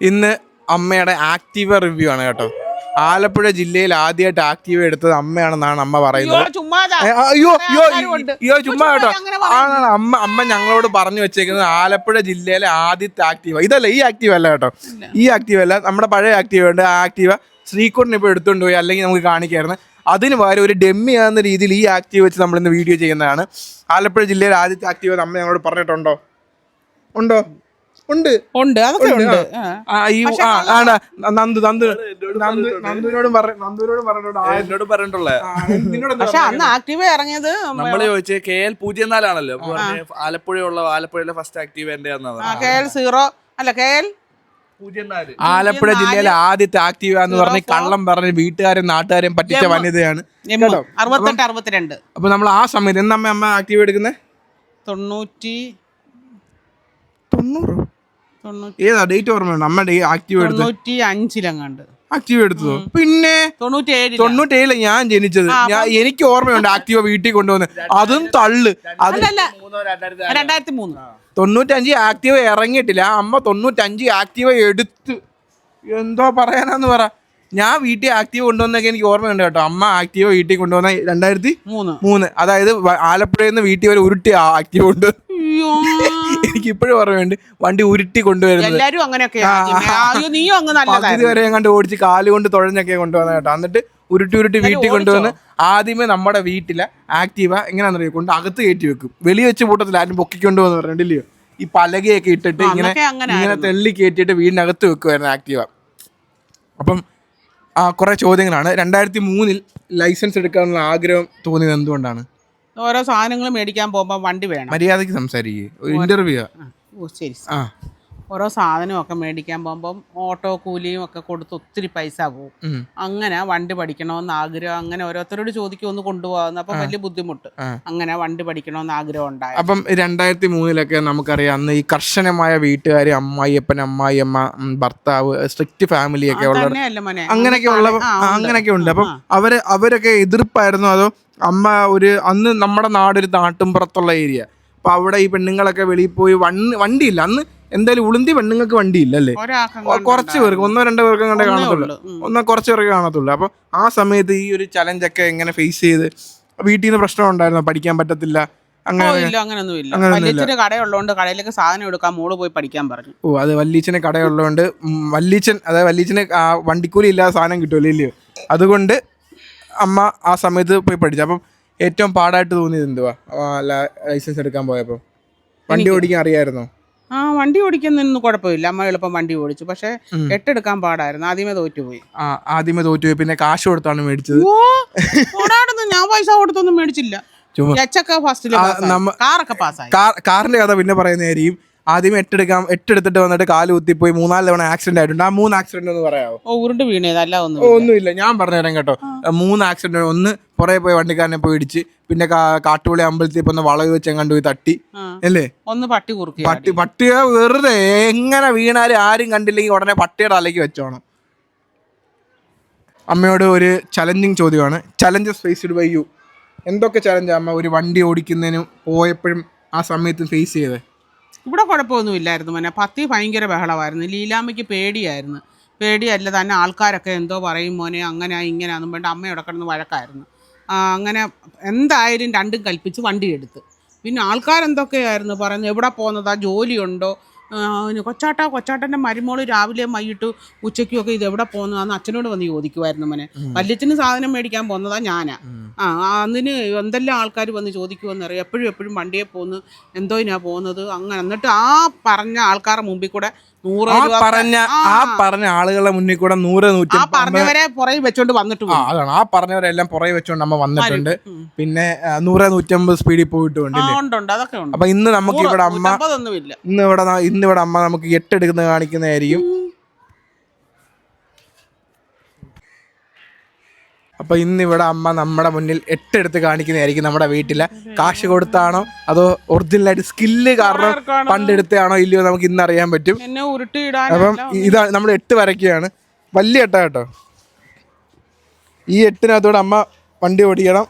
ഇന്ന് അമ്മയുടെ Activa review ആണ് കേട്ടോ. ആലപ്പുഴ ജില്ലയിൽ ആദ്യമായിട്ട് ആക്റ്റീവ എടുത്തത് അമ്മയാണെന്നാണ് അമ്മ പറയുന്നത്. അയ്യോ. അയ്യോ അയ്യോ ചുമ്മാ കേട്ടോ. ആണാണ് അമ്മ അമ്മ ഞങ്ങളോട് പറഞ്ഞു വെച്ചേക്കുന്നത് ആലപ്പുഴ ജില്ലയിലെ ആദ്യത്തെ ആക്റ്റീവ ഇതല്ല ഈ ആക്റ്റീവ അല്ല കേട്ടോ. ഈ ആക്റ്റീവ അല്ല നമ്മുടെ പഴയ ആക്റ്റീവ ഉണ്ട്. ആ ആക്റ്റീവ ശ്രീകുട്ടിനെ ഇപ്പോൾ എടുത്തുകൊണ്ട് പോയി അല്ലെങ്കിൽ നമുക്ക് കാണിക്കായിരുന്നു. അതിന് പകരം ഒരു ഡെമ്മി ആകുന്ന രീതിയിൽ ഈ ആക്റ്റീവ് വെച്ച് നമ്മൾ ഇന്ന് വീഡിയോ ചെയ്യുന്നതാണ്. ആലപ്പുഴ ജില്ലയിലെ ആദ്യത്തെ ആക്റ്റീവ അമ്മ ഞങ്ങളോട് പറഞ്ഞിട്ടുണ്ടോ? ഉണ്ടോ? ഉണ്ട്. ഉണ്ട്. അതൊക്കെ ഉണ്ട്. നന്ദു നന്ദു. നന്ദു നന്ദുവിനോടും നന്ദുവിനോടും എന്നോട് പറഞ്ഞിട്ടുള്ള പക്ഷെ അന്ന് ആക്റ്റീവ് ഇറങ്ങിയത് നമ്മൾ ചോദിച്ചത് കെ എൽ പൂജ്യം നാലാണല്ലോ. ആലപ്പുഴയുള്ള ആലപ്പുഴയിലെ ഫസ്റ്റ് ആക്റ്റീവ് എന്റെ കെ എൽ സീറോ. അല്ല കെ എൽ ആലപ്പുഴ ജില്ലയിലെ ആദ്യത്തെ ആക്റ്റീവ എന്ന് പറഞ്ഞ് കള്ളം പറഞ്ഞ് വീട്ടുകാരും നാട്ടുകാരെയും പറ്റിച്ച വനിതയാണ്. അറുപത്തെട്ട് അറുപത്തിരണ്ട്. അപ്പൊ നമ്മൾ ആ സമയത്ത് എന്നമ്മ അമ്മ ആക്ടീവ് ആക്റ്റീവ് എടുക്കുന്നത് തൊണ്ണൂറ്റി തൊണ്ണൂറ്? ഏതാ ഡേറ്റ് ഓർമ്മയുണ്ട് അമ്മ ആക്റ്റീവ് എടുത്ത്? തൊണ്ണൂറ്റി അഞ്ചിലെങ്ങാണ്ട് ആക്റ്റീവ് എടുത്തതോ പിന്നെ തൊണ്ണൂറ്റേഴ് തൊണ്ണൂറ്റേഴിൽ ഞാൻ ജനിച്ചത്. ഞാൻ എനിക്ക് ഓർമ്മയുണ്ട് ആക്റ്റീവ വീട്ടിൽ കൊണ്ടുവന്ന്. അതും തള്ളു. അത് രണ്ടായിരത്തി മൂന്ന് തൊണ്ണൂറ്റഞ്ച് ആക്റ്റീവ ഇറങ്ങിയിട്ടില്ല. അമ്മ തൊണ്ണൂറ്റഞ്ച് ആക്റ്റീവ എടുത്ത്. എന്തോ പറയാനാന്ന് പറ. ഞാൻ വീട്ടിൽ ആക്റ്റീവ് കൊണ്ടുവന്നൊക്കെ എനിക്ക് ഓർമ്മയുണ്ട് കേട്ടോ. അമ്മ ആക്റ്റീവ വീട്ടിൽ കൊണ്ടുവന്ന രണ്ടായിരത്തി മൂന്ന്. മൂന്ന്. അതായത് ആലപ്പുഴയിൽ നിന്ന് വീട്ടിൽ വരെ ഉരുട്ടി ആക്റ്റീവ് കൊണ്ട് അയ്യോ എനിക്ക് ഇപ്പോഴും ഓർമ്മയുണ്ട് വണ്ടി ഉരുട്ടി കൊണ്ടുവരുന്നത്. എല്ലാരും അങ്ങനെയൊക്കെ നീയും അങ്ങ് നല്ലതായിരുന്നു വരെ എങ്ങാണ്ട് ഓടിച്ച് കാൽ കൊണ്ട് തുഴഞ്ഞൊക്കെ കൊണ്ടുവന്ന കേട്ടോ. എന്നിട്ട് ഉരുട്ടി ഉരുട്ടി വീട്ടിൽ കൊണ്ടുവന്ന് ആദ്യമേ നമ്മുടെ വീട്ടിലെ ആക്റ്റീവ എങ്ങനെയാണെന്ന് കൊണ്ട് അകത്ത് കയറ്റി വെക്കും. വെളി വെച്ച് കൂട്ടത്തിൽ ആരും പൊക്കിക്കൊണ്ടുവന്ന് പറഞ്ഞിട്ടില്ലയോ? ഈ പലകയൊക്കെ ഇട്ടിട്ട് ഇങ്ങനെ ഇങ്ങനെ തെള്ളി കയറ്റിയിട്ട് വീടിനകത്ത് വെക്കുമായിരുന്നു ആക്റ്റീവ അപ്പം ആ കുറെ ചോദ്യങ്ങളാണ്. രണ്ടായിരത്തി മൂന്നിൽ ലൈസൻസ് എടുക്കാനുള്ള ആഗ്രഹം തോന്നിയത് എന്തുകൊണ്ടാണ്? ഓരോ സാധനങ്ങൾ മേടിക്കാൻ പോകുമ്പോൾ വണ്ടി വേണം. മര്യാദയ്ക്ക് സംസാരിക്കുക ഒരു ഇന്റർവ്യൂ ആ, ഓ ശരി. ആ. ഓരോ സാധനമൊക്കെ മേടിക്കാൻ പോകുമ്പം ഓട്ടോ കൂലിയും ഒക്കെ കൊടുത്ത് ഒത്തിരി പൈസ പോകും അങ്ങനെ വണ്ടി പഠിക്കണമെന്ന് ആഗ്രഹം അങ്ങനെ ഓരോരുത്തരോട് ചോദിക്കും ഒന്ന് കൊണ്ടുപോകാന്ന് അപ്പൊ വലിയ ബുദ്ധിമുട്ട്. അങ്ങനെ വണ്ടി പഠിക്കണമെന്ന് ആഗ്രഹം ഉണ്ടായി. അപ്പം രണ്ടായിരത്തി മൂന്നിലൊക്കെ നമുക്കറിയാം അന്ന് ഈ കർശനമായ വീട്ടുകാർ അമ്മായിയപ്പൻ അമ്മായിയമ്മ ഭർത്താവ് സ്ട്രിക്റ്റ് ഫാമിലി ഒക്കെ ഉള്ള അങ്ങനെയൊക്കെ ഉള്ള. അങ്ങനെയൊക്കെ ഉണ്ട്. അപ്പം അവർ അവരൊക്കെ എതിർപ്പായിരുന്നു അതോ അമ്മ ഒരു അന്ന് നമ്മുടെ നാടൊരു നാട്ടുംപുറത്തുള്ള ഏരിയ. അപ്പൊ അവിടെ ഈ പെണ്ണുങ്ങളൊക്കെ വെളിയിൽ പോയി വണ്ടി വണ്ടിയില്ല. അന്ന് എന്തായാലും ഉളുന്തി പെണ്ണുങ്ങൾക്ക് വണ്ടിയില്ല അല്ലേ കുറച്ച് പേർക്ക് ഒന്നോ രണ്ടോ പേർക്ക് കണ്ടേ കാണത്തുള്ളൂ. ഒന്നോ കുറച്ച് പേർക്ക് കാണത്തുള്ളൂ. അപ്പൊ ആ സമയത്ത് ഈ ഒരു ചലഞ്ചൊക്കെ എങ്ങനെ ഫേസ് ചെയ്ത് വീട്ടിൽ നിന്ന് പ്രശ്നം ഉണ്ടായിരുന്നോ? പഠിക്കാൻ പറ്റത്തില്ല അങ്ങനെ ഇല്ല അങ്ങനൊന്നും ഇല്ല. വലിയച്ഛന് കടയുള്ളതുകൊണ്ട് കടയിലേക്ക് സാധനം എടുക്കാൻ മോൾ പോയി പഠിക്കാൻ പറഞ്ഞു. ഓ അത് വല്ലീച്ചന് കടയുള്ളതുകൊണ്ട് ഉം, വല്ലീച്ചൻ അതായത് വല്ലീച്ചന് ആ വണ്ടിക്കൂലി ഇല്ലാതെ സാധനം കിട്ടുമല്ലോ ഇല്ലയോ? അതുകൊണ്ട് അമ്മ ആ സമയത്ത് പോയി പഠിച്ചു. അപ്പം ഏറ്റവും പാടായിട്ട് തോന്നിയത് എന്തുവാ? ലൈസൻസ് എടുക്കാൻ പോയപ്പോൾ വണ്ടി ഓടിക്കാൻ അറിയായിരുന്നോ? ആ വണ്ടി ഓടിക്കുന്നൊന്നും കുഴപ്പമില്ല. അമ്മ എളുപ്പം വണ്ടി ഓടിച്ചു. പക്ഷെ എട്ടെടുക്കാൻ പാടായിരുന്നു. ആദ്യമേ തോറ്റുപോയി. ആ ആദ്യമേ തോറ്റുപോയി. പിന്നെ കാശ് കൊടുത്താണ് മേടിച്ചത്. ഓടാടുന്നു ഞാൻ പൈസ കൊടുത്തൊന്നും മേടിച്ചില്ല. കാറിന്റെ കഥ പിന്നെ പറയുന്നതായിരിക്കും ആദ്യമേ എട്ടെടുക്കാം എട്ടെടുത്തിട്ട് വന്നിട്ട് കാൽ കുത്തിപ്പോയി മൂന്നാൽ തവണ ആക്സിഡന്റ് ആയിട്ടുണ്ട്. ആ മൂന്ന് ആക്സിഡന്റ് ഒന്ന് പറയാമോ ഉരുണ്ട് വീണേതല്ല ഒന്നും ഒന്നുമില്ല. ഞാൻ പറഞ്ഞുതരാം കേട്ടോ. മൂന്ന് ആക്സിഡന്റ് ഒന്ന് പുറകെ പോയി വണ്ടിക്കാരനെ പോയി ഇടിച്ച് പിന്നെ കാ- കാട്ടുപുളി അമ്പലത്തിൽ പോയി ഒന്ന് വളവ് വെച്ച് എങ്ങാണ്ട് പോയി തട്ടി. അല്ലേ? ഒന്ന് പട്ടി കുറുക്കി പട്ടി പട്ടിയെ വെറുതെ എങ്ങനെ വീണാലും ആരും കണ്ടില്ലെങ്കിൽ ഉടനെ പട്ടിയുടെ തലയ്ക്ക് വെച്ചോണം. അമ്മയോട് ഒരു ചലഞ്ചിങ് ചോദ്യമാണ്. ചലഞ്ചസ് ഫേസ്ഡ് ബൈ യു എന്തൊക്കെ ചലഞ്ച് അമ്മ ഒരു വണ്ടി ഓടിക്കുന്നതിനും പോയപ്പോഴും ആ സമയത്ത് ഫേസ് ചെയ്തത് ഇവിടെ കുഴപ്പമൊന്നും ഇല്ലായിരുന്നു മോനെ. പത്തി ഭയങ്കര ബഹളമായിരുന്നു. ലീലാമ്മയ്ക്ക് പേടിയായിരുന്നു. പേടിയല്ല തന്നെ ആൾക്കാരൊക്കെ എന്തോ പറയും മോനെ അങ്ങനെ ഇങ്ങനെയാണെന്നും വേണ്ട അമ്മയോടെ കിടന്ന് വഴക്കായിരുന്നു. അങ്ങനെ എന്തായാലും രണ്ടും കൽപ്പിച്ച് വണ്ടി എടുത്ത് പിന്നെ ആൾക്കാരെന്തൊക്കെയായിരുന്നു പറയുന്നത്? എവിടെ പോകുന്നതാ? ജോലിയുണ്ടോ? കൊച്ചാട്ട കൊച്ചാട്ടന്റെ മരുമോൾ രാവിലെ വൈകിട്ട് ഉച്ചയ്ക്കും ഒക്കെ ഇത് എവിടെ പോകുന്നതാന്ന് അച്ഛനോട് വന്ന് ചോദിക്കുമായിരുന്നു മനെ. വല്യച്ഛന് സാധനം മേടിക്കാൻ പോകുന്നതാ ഞാനാ. ആ അതിന് എന്തെല്ലാം ആൾക്കാർ വന്ന് ചോദിക്കുമെന്നറിയാം എപ്പോഴും എപ്പോഴും വണ്ടിയെ പോകുന്നു. എന്തോ ഇതിനാ പോകുന്നത്? അങ്ങനെ എന്നിട്ട് ആ പറഞ്ഞ ആൾക്കാരുടെ മുമ്പിൽ കൂടെ നൂറ് രൂപ പറഞ്ഞ ആ. പറഞ്ഞ ആളുകളെ മുന്നിൽ കൂടെ നൂറ് നൂറ്റി ആ പറഞ്ഞവരെ പുറകെ വെച്ചോണ്ട് വന്നിട്ട് ആ അതാണ്. ആ പറഞ്ഞവരെല്ലാം പുറകെ വെച്ചോണ്ട് നമ്മ വന്നിട്ടുണ്ട്. പിന്നെ ആ, നൂറ് നൂറ്റമ്പത് സ്പീഡിൽ പോയിട്ടുണ്ട് ആ ഉണ്ട് ഉണ്ട്. അതൊക്കെ ഉണ്ട്. അപ്പൊ ഇന്ന് നമുക്ക് ഇവിടെ അമ്മ നൂറ്റമ്പതൊന്നുമില്ല ഇന്ന് ഇവിടെ ന- ഇന്ന് ഇവിടെ അമ്മ നമുക്ക് എട്ടെടുക്കുന്നത് കാണിക്കുന്നതായിരിക്കും. അപ്പൊ ഇന്ന് ഇവിടെ അമ്മ നമ്മുടെ മുന്നിൽ എട്ടെടുത്ത് കാണിക്കുന്നതായിരിക്കും നമ്മുടെ വീട്ടിലെ. കാശ് കൊടുത്താണോ? അതോ ഒറിജിനലായിട്ട് സ്കില്ല് കാരണം? പണ്ടെടുത്താണോ ഇല്ലയോ നമുക്ക് ഇന്ന് അറിയാൻ പറ്റും അപ്പം ഇതാണ് നമ്മൾ എട്ട് വരയ്ക്കുകയാണ്. വലിയ എട്ടാ കേട്ടോ. ഈ എട്ടിനകത്തോടെ അമ്മ വണ്ടി ഓടിക്കണം.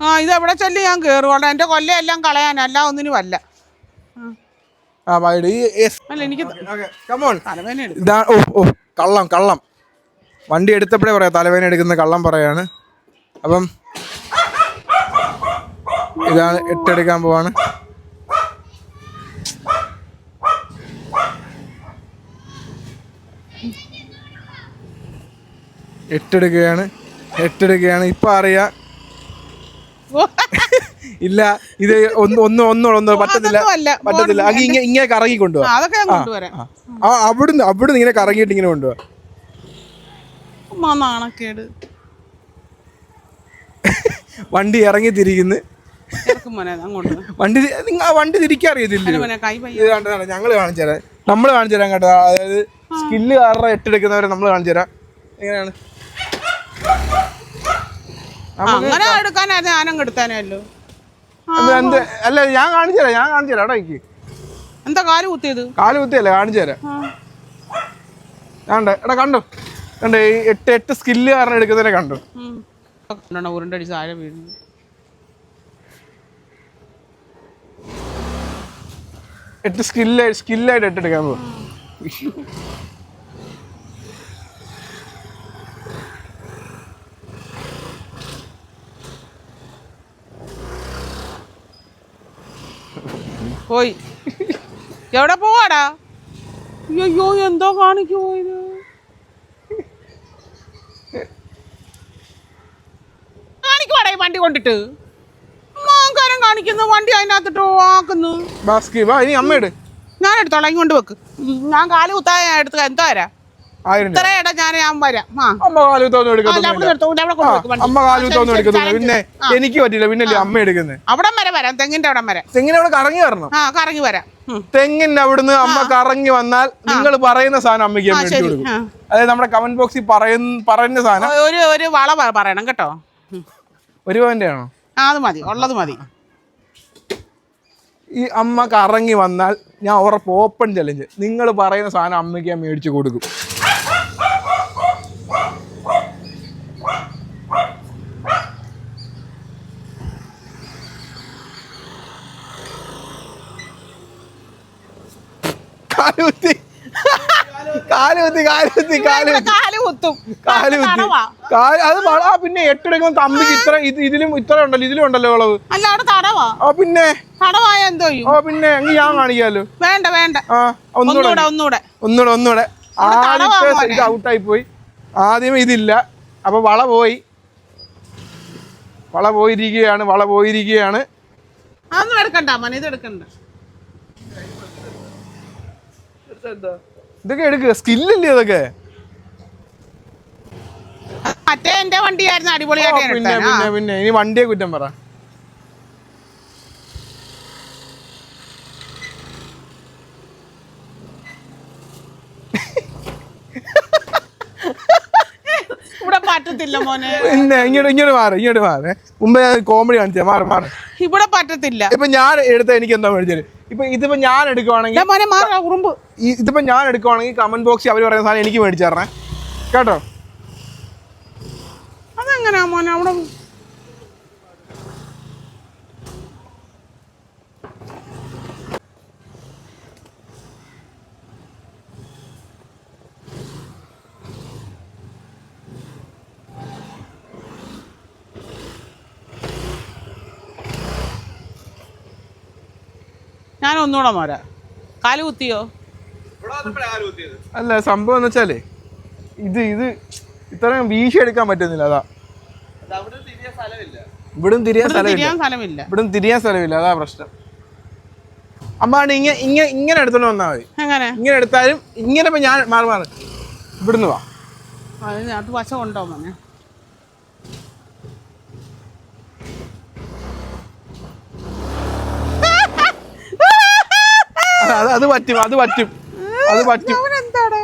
ആ ഇത് എവിടെ ചെല്ലി ഞാൻ കയറുവാണ് എന്റെ കൊല്ലയെല്ലാം കളയാനല്ല ഒന്നിനും അല്ല. അല്ല എനിക്ക് കമോൺ ഇതാ ഓ കള്ളം കള്ളം. വണ്ടി എടുത്തപ്പോഴേ പറയാം തലവേന എടുക്കുന്ന കള്ളം പറയാണ്. അപ്പം ഇതാണ് എട്ടെടുക്കാൻ പോവാണ്. എട്ടെടുക്കുകയാണ്. എട്ടെടുക്കുകയാണ്. ഇപ്പൊ അറിയാം. ഇല്ല ഇത് ഒന്ന് ഒന്നോ ഒന്നോ ഒന്നും പറ്റത്തില്ല. പറ്റത്തില്ല. അത് ഇങ്ങനെ ഇങ്ങനെ കറങ്ങി കൊണ്ടുപോവാ ആ, അതൊക്കെ ഞാൻ കൊണ്ടുവരാം. ആ. അവിടുന്ന് അവിടുന്ന് ഇങ്ങനെ കറങ്ങിയിട്ട് ഇങ്ങനെ കൊണ്ടുപോവാ ഉമ്മാ നാണക്കേട്. വണ്ടി ഇറങ്ങി തിരിക്കുന്നു വണ്ടി നിങ്ങൾ വണ്ടി കണ്ടതാണ് ഞങ്ങൾ കാണിച്ചു തരാം. നമ്മൾ കാണിച്ചു തരാം കേട്ടോ. അതായത് സ്കില്ല് കാരണം എട്ടെടുക്കുന്നവരെ നമ്മൾ കാണിച്ചു തരാം. എങ്ങനെയാണ്? അങ്ങനെ എടുക്കാനായിരുന്നു ഞാനും എടുത്താനല്ലോ അത് എന്ത് അല്ല ഞാൻ കാണിച്ചു തരാം ഞാൻ കാണിച്ചു തരാം എടാ എനിക്ക്. എന്താ കാൽ കുത്തിയത്? കാൽ കുത്തിയല്ലേ കാണിച്ചു തരാം. കണ്ടേ എടാ കണ്ടു? കണ്ടേ ഈ എട്ട് എട്ട് സ്കില്ല് കാരണം എടുക്കുന്നതിനെ കണ്ടു? ഉരുണ്ടടി സാര വീഴുന്നു. എട്ട് സ്കില്ല് സ്കില്ലായിട്ട് എട്ടെടുക്കാൻ പോകും പോയി. എവിടെ പോവാടാ? അയ്യോ എന്തോ കാണിക്കു പോയത്? കാണിക്കുവാടാ ഈ വണ്ടി കൊണ്ടിട്ട്. മാങ്കാരം കാണിക്കുന്നു വണ്ടി അതിനകത്തിട്ട് ആക്കുന്നു ബാസ്കി വാ ഇനി അമ്മ ഇട്. ഞാൻ എടുത്തോളാം ഇങ്ങോട്ട് വെക്ക്. ഞാൻ കാൽ കുത്താൻ എടുത്ത് എന്തോ വരാം ഞാൻ ഞാൻ വരാം. അമ്മ കാലുത്തൊന്നും. അമ്മ കാലുത്തൊന്നും ശരി, എടുക്കത്തില്ല പിന്നെ എനിക്ക് പറ്റില്ല പിന്നെ അമ്മ എടുക്കുന്നത്? അവിടെ വരെ വരാം. തെങ്ങിന്റെ അവിടെ വരെ. തെങ്ങിന്റെ അവിടെ കറങ്ങി വരണം. ആ കറങ്ങി വരാം. തെങ്ങിന്റെ അവിടുന്ന് അമ്മ കറങ്ങി വന്നാൽ നിങ്ങൾ പറയുന്ന സാധനം അമ്മയ്ക്ക് മേടിച്ചു കൊടുക്കും. അതായത് നമ്മുടെ കമന്റ് ബോക്സിൽ പറയുന്ന പറയുന്ന സാധനം. ഒരു ഒരു വള പറയണം കേട്ടോ. ഒരു പവന്റെ ആണോ അത് മതി. ഉള്ളത് മതി. ഈ അമ്മ കറങ്ങി വന്നാൽ ഞാൻ ഉറപ്പ് ഓപ്പൺ ചലഞ്ച് നിങ്ങൾ പറയുന്ന സാധനം അമ്മയ്ക്ക് ഞാൻ മേടിച്ചു കൊടുക്കും. കാലുകുത്തി. കാലുകുത്തി കാലുകുത്തി കാലുകുത്തി. അത് വള ആ പിന്നെ എട്ടെടുക്കുമ്പോൾ തമ്പി ഇത്ര ഇത് ഇതിലും ഇത്ര ഉണ്ടല്ലോ ഇതിലും ഉണ്ടല്ലോ വളവ്. ഓ അവിടെ തടവാ. ആ പിന്നെ? തടവായ എന്തോ ചെയ്യും? ആ പിന്നെ എങ്കിൽ ഞാൻ കാണിക്കാലോ. വേണ്ട വേണ്ട. ആ ഒന്നുകൂടെ ഒന്നുകൂടെ ഒന്നുകൂടെ തടവാ ആദ്യത്തെ. ഇത് ഔട്ടായി പോയി. ആദ്യം ഇതില്ല. അപ്പൊ വള പോയി. വള പോയിരിക്കുകയാണ് വള പോയിരിക്കുകയാണ്. അതൊന്നും എടുക്കണ്ട മോനെ ഇത് എടുക്കണ്ട. ഇതൊക്കെ എടുക്കുക സ്കില്ലല്ലേ ഇതൊക്കെ? മറ്റേ എന്റെ വണ്ടിയായിരുന്നു അടിപൊളിയായിട്ട് പിന്നെ പിന്നെ പിന്നെ. ഇനി വണ്ടിയെ കുറ്റം പറ. ഇവിടെ പറ്റത്തില്ല മോനെ. പിന്നെ ഇങ്ങോട്ട് ഇങ്ങോട്ട് മാറ് ഇങ്ങോട്ട് മാറേ. മുമ്പേ ഞാൻ കോമഡി കാണിച്ചാ മാറി മാറ്. ഇവിടെ പറ്റത്തില്ല. ഇപ്പൊ ഞാൻ എടുത്ത എനിക്ക് എന്താ മേടിച്ചത്? ഇപ്പൊ ഇതിപ്പോ ഞാൻ എടുക്കുവാണെങ്കിൽ ഇതിപ്പോ ഞാൻ എടുക്കുവാണെങ്കിൽ കമന്റ് ബോക്സിൽ അവർ പറയുന്ന സാധനം എനിക്ക് മേടിച്ചു തരണേ. കേട്ടോ? അതെങ്ങനെയാ മോനെ അവിടെ ഞാൻ ഒന്നുകൂടെ മാറാ കാൽ കുത്തിയോ? അല്ല സംഭവം എന്ന് വെച്ചാലേ ഇത് ഇത് ഇത്രയും വീശി എടുക്കാൻ പറ്റുന്നില്ല അതാ. ഇവിടും തിരിയാൻ സ്ഥലമില്ല. ഇവിടും തിരിയാൻ സ്ഥലമില്ല അതാ പ്രശ്നം. അമ്മാണ് ഇങ്ങനെ ഇങ്ങനെ ഇങ്ങനെ എടുത്തോണ്ട് വന്നാൽ മതി. ഇങ്ങനെ എടുത്താലും ഇങ്ങനെ ഇപ്പൊ ഞാൻ മാറി മാറി ഇവിടുന്ന് വാ. അത് അത് വശം ഉണ്ടോ മോനെ? അത് അത് പറ്റും അത് പറ്റും. അത് പറ്റും. അവനെന്താടാ?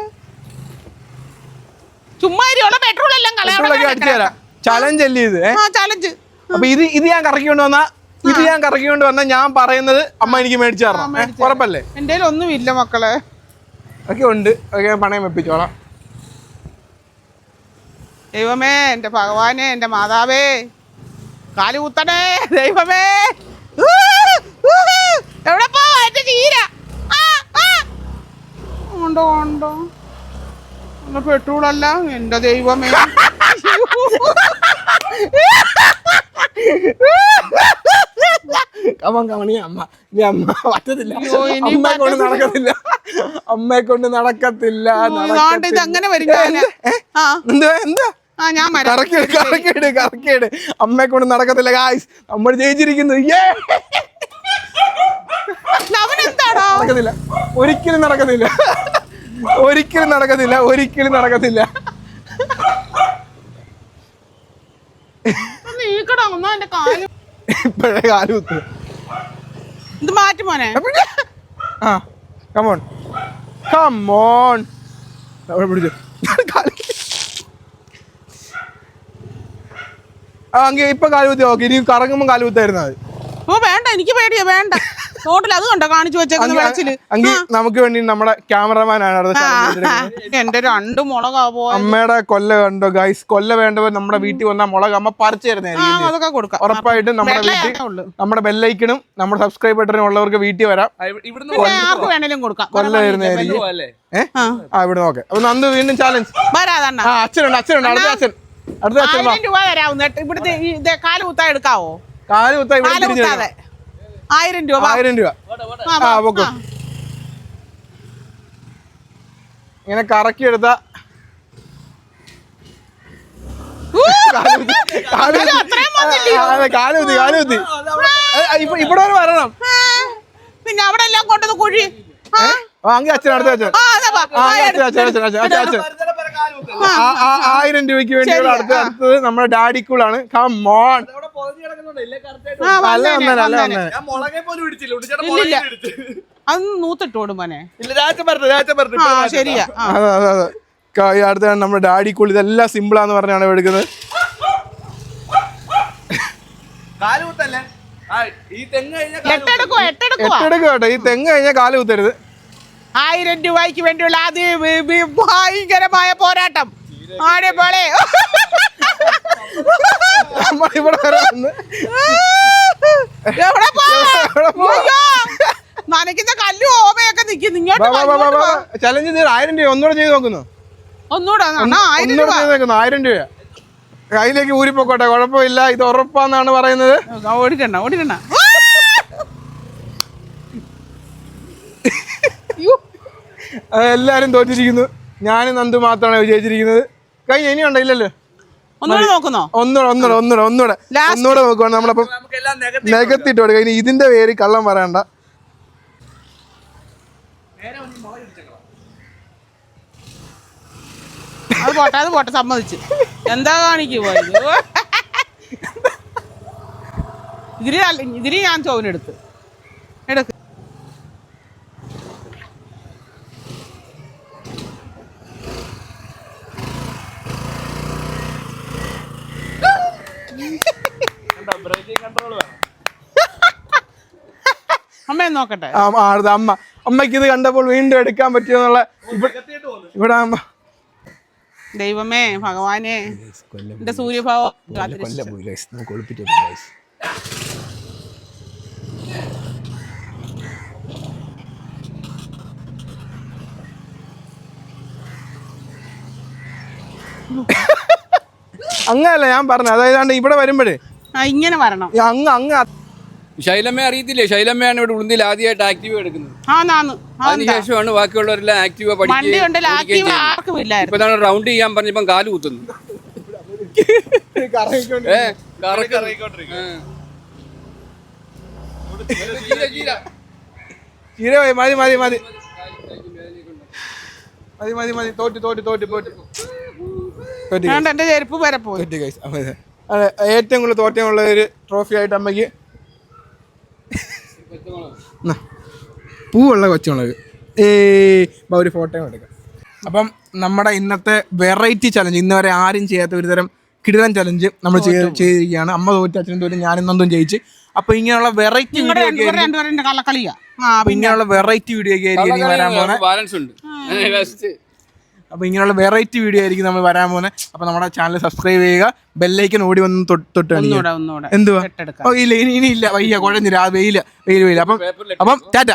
ചുമ്മാ പെട്രോൾ എല്ലാം പെട്രോളൊക്കെ അടിച്ചു തരാം. ചലഞ്ച് അല്ലേ ഇത് ചലഞ്ച് അപ്പൊ ഇത് ഇത് ഞാൻ കറക്കിക്കൊണ്ട് വന്നാ ഇത് ഞാൻ കറക്കിക്കൊണ്ട് വന്നാ ഞാൻ പറയുന്നത് അമ്മ എനിക്ക് മേടിച്ചു തരണം? ഉറപ്പല്ലേ? എന്റെ ഒന്നും ഇല്ല മക്കളെ. ഒക്കെ ഉണ്ട്. ഒക്കെ ഞാൻ പണയം വെപ്പിച്ചോളാം. ദൈവമേ എന്റെ ഭഗവാനെ എന്റെ മാതാവേ. കാൽ കുത്തണേ ദൈവമേ. എവിടെ പോവാ? എന്റെ ചീര. ഉണ്ടോ ഉണ്ടോ പെട്രോളല്ല എന്റെ ദൈവമേ. അമ്മ പറ്റത്തില്ല. അമ്മയെ കൊണ്ട്. നടക്കത്തില്ല. അമ്മയെ കൊണ്ട് നടക്കത്തില്ല ഇത് അങ്ങനെ എന്താ? കറക്കിട് കറക്കിട് കറക്കിട് അമ്മയെ കൊണ്ട് നടക്കത്തില്ല ഗായ്സ് നമ്മൾ ജയിച്ചിരിക്കുന്നു. നടക്കത്തില്ല. ഒരിക്കലും നടക്കത്തില്ല. ഒരിക്കലും നടക്കത്തില്ല. ഒരിക്കലും നടക്കത്തില്ല. ഇപ്പോഴേ കാലുകുത്തു ഇത് മാറ്റി മോനെ. ആ കമോൺ കമോൺ പിടിച്ചു. ആ ഇപ്പൊ കാലുകുത്തി നോക്കി. ഇനി കറങ്ങുമ്പോൾ കാലുകുത്തായിരുന്നു അത് ഓ വേണ്ട എനിക്ക് പേടിയാ വേണ്ട. റോഡിൽ അത് കണ്ടോ? കാണിച്ചു വെച്ചേക്കുന്ന വെളച്ചിൽ നമുക്ക് വേണ്ടി നമ്മുടെ ക്യാമറമാനാണ് എന്റെ രണ്ട് മുളകാ പോയ അമ്മയുടെ കൊല്ല കണ്ടോ ഗൈസ് കൊല്ല വേണ്ടവർ നമ്മുടെ വീട്ടിൽ വന്ന മുളക് അമ്മ പറിച്ചു ആ തരുന്നതായിരിക്കും അതൊക്കെ കൊടുക്കാം. ഉറപ്പായിട്ടും നമ്മുടെ വീട്ടിൽ നമ്മുടെ ബെല്ലൈക്കണും നമ്മുടെ സബ്സ്ക്രൈബ് ബട്ടനും ഉള്ളവർക്ക് വീട്ടിൽ വരാം. ആർക്ക് വേണേലും കൊടുക്കാം. കൊല്ല വരുന്നതായിരിക്കും ഏഹ് ആ. ഇവിടെ നോക്കെ. അപ്പൊ നന്ദു വീണ്ടും ചാലഞ്ച് വരാതണ്ണ. അച്ഛനുണ്ട് അച്ഛനുണ്ട്. അടുത്ത അച്ഛൻ. അടുത്ത അച്ഛൻ രൂപ തരാവുന്ന ഇവിടുത്തെ കാലുകുത്താ എടുക്കാവോ? കാലുകുത്താ ഇവിടെ ആയിരം രൂപ. ആയിരം രൂപ. ആ. പൊക്കോ. ഇങ്ങനെ കറക്കിയെടുത്ത എടുത്ത കാലുകുത്തി കാലുകുത്തി ഇവിടെ വരെ വരണം. പിന്നെ അവിടെ എല്ലാം കൊണ്ടത് കുഴി. അച്ഛൻ അടുത്ത ആയിരം രൂപയ്ക്ക് വേണ്ടി അടുത്ത് അടുത്തത് നമ്മുടെ ഡാഡിക്കുളാണ് കമോൺ കം അതൊന്ന് നൂത്തിട്ടോടും മോനെ. ശരിയാ. അതെ അതെ അതെ. അടുത്താണ് നമ്മുടെ ഡാഡിക്കുൾ ഇതെല്ലാം സിമ്പിളാന്ന് പറഞ്ഞാണ് എടുക്കുന്നത്. ഈ തെങ്ങ് കഴിഞ്ഞാൽ കാൽ കുത്തരുത്. ആയിരം രൂപയ്ക്ക് വേണ്ടിയുള്ള അതി ഭയങ്കരമായ പോരാട്ടം. ആടെ നമ്മൾ ഇവിടെ വരെ വന്ന് എവിടെ പോ? എവിടെ അയ്യോ, നനയ്ക്കുന്ന കല്ലും ഓമയൊക്കെ നിക്കുന്നു ഇങ്ങോട്ട് വാ, ഇങ്ങോട്ട് വാ. ചലഞ്ച് ചെയ്ത് ആയിരം രൂപ ഒന്നുകൂടെ ചെയ്ത് നോക്കുന്നു. ഒന്നൂടെ അണ്ണാ, ആയിരം ഒന്നുകൂടെ രൂപ. ചെയ്ത് നോക്കുന്നു. ആയിരം രൂപ. കയ്യിലേക്ക് ഊരിപ്പോക്കോട്ടെ കുഴപ്പമില്ല. ഇത് ഉറപ്പാന്നാണ് പറയുന്നത്. ഓടിക്കണ്ട ഓടിക്കണ്ട. അത് എല്ലാരും തോറ്റിരിക്കുന്നു. ഞാനും നന്ദു മാത്രമാണ് വിജയിച്ചിരിക്കുന്നത്. കഴിഞ്ഞ ഇനിയുണ്ടോ? ഇല്ലല്ലോ. ഒന്നുകൂടെ നോക്കുന്നോ? ഒന്നുകൂടെ ഒന്നുകൂടെ ഒന്നുകൂടെ ഒന്നുകൂടെ. Last. ഒന്നുകൂടെ നോക്കുവാണ് നമ്മളപ്പം നികത്തിട്ട് കൊടുക്കുക ഇനി ഇതിന്റെ പേര് കള്ളം പറയണ്ട. അത് പോട്ടെ അത് പോട്ടെ സമ്മതിച്ചു. എന്താ കാണിക്കു പോയത് ഇതിരി അല്ല- ഇതിരി ഞാൻ ചോവിനെടുത്ത്. എടുക്ക്. അമ്മയെ നോക്കട്ടെ. അമ്മ. അമ്മയ്ക്ക് ഇത് കണ്ടപ്പോൾ വീണ്ടും എടുക്കാൻ പറ്റിയെന്നുള്ള ഇവിടെ അമ്മ. ദൈവമേ ഭഗവാനെ എന്റെ സൂര്യഭാവം. അങ്ങനല്ല ഞാൻ പറഞ്ഞത്. അതായത് ഇവിടെ വരുമ്പോഴേ ഇങ്ങനെ വരണം. അങ്ങ് അങ്ങ് ശൈലമ്മ അറിയത്തില്ലേ? ശൈലമ്മയാണ് ഇവിടെ ഉളുന്തിൽ ആദ്യമായിട്ട് ആക്റ്റീവ് എടുക്കുന്നത്. അതിനുശേഷമാണ് ബാക്കിയുള്ളവരെല്ലാം ആക്റ്റീവ് വണ്ടി ഉണ്ടല്ലോ ആക്റ്റീവ് ആർക്കും ഇല്ലായിരുന്നു. ഇപ്പൊ റൗണ്ട് ചെയ്യാൻ പറഞ്ഞപ്പം കാൽ കുത്തുന്നു. ചീര, മതി മതി മതി മതി. മതി മതി തോറ്റ് തോറ്റ് തോറ്റ് തോറ്റ് തോറ്റ്. വേണ്ട എന്റെ ചെരുപ്പ് വരെ പോയി. ഏറ്റവും കൂടുതൽ തോറ്റമുള്ള ഒരു ട്രോഫി ആയിട്ട് അമ്മയ്ക്ക് പൂവുള്ള കൊച്ചുമുളക് ഏ ഒരു ഫോട്ടോ എടുക്കാം. അപ്പം നമ്മുടെ ഇന്നത്തെ വെറൈറ്റി ചലഞ്ച് ഇന്ന് വരെ ആരും ചെയ്യാത്ത ഒരു തരം കിടിലൻ ചലഞ്ച് നമ്മൾ ചെയ്ത് ചെയ്തിരിക്കുകയാണ്. അമ്മ തോറ്റ അച്ഛനും തോറ്റും ഞാനും നന്ദും ജയിച്ച്. അപ്പൊ ഇങ്ങനെയുള്ള വെറൈറ്റി വീഡിയോ ഇങ്ങനെയുള്ള വെറൈറ്റി വീഡിയോ ഒക്കെ ആയിരിക്കും ഇനി വരാൻ പോകുന്നത് ബാലൻസ് ഉണ്ട്. ബെസ്റ്റ് അപ്പോൾ ഇങ്ങനെയുള്ള വെറൈറ്റി വീഡിയോ ആയിരിക്കും നമ്മൾ വരാൻ പോകുന്നത് അപ്പോൾ നമ്മുടെ ചാനൽ സബ്സ്ക്രൈബ് ചെയ്യുക. ബെല്ലൈക്കൻ ഓടി വന്ന് തൊട്ട് എന്തുവാ? ഓ ഇല്ല ഇനി ഇനി ഇല്ല. വയ്യ കുഴഞ്ഞില്ല. ആ വെയിൽ വെയിൽ വെയിൽ. അപ്പം അപ്പം ടാറ്റ.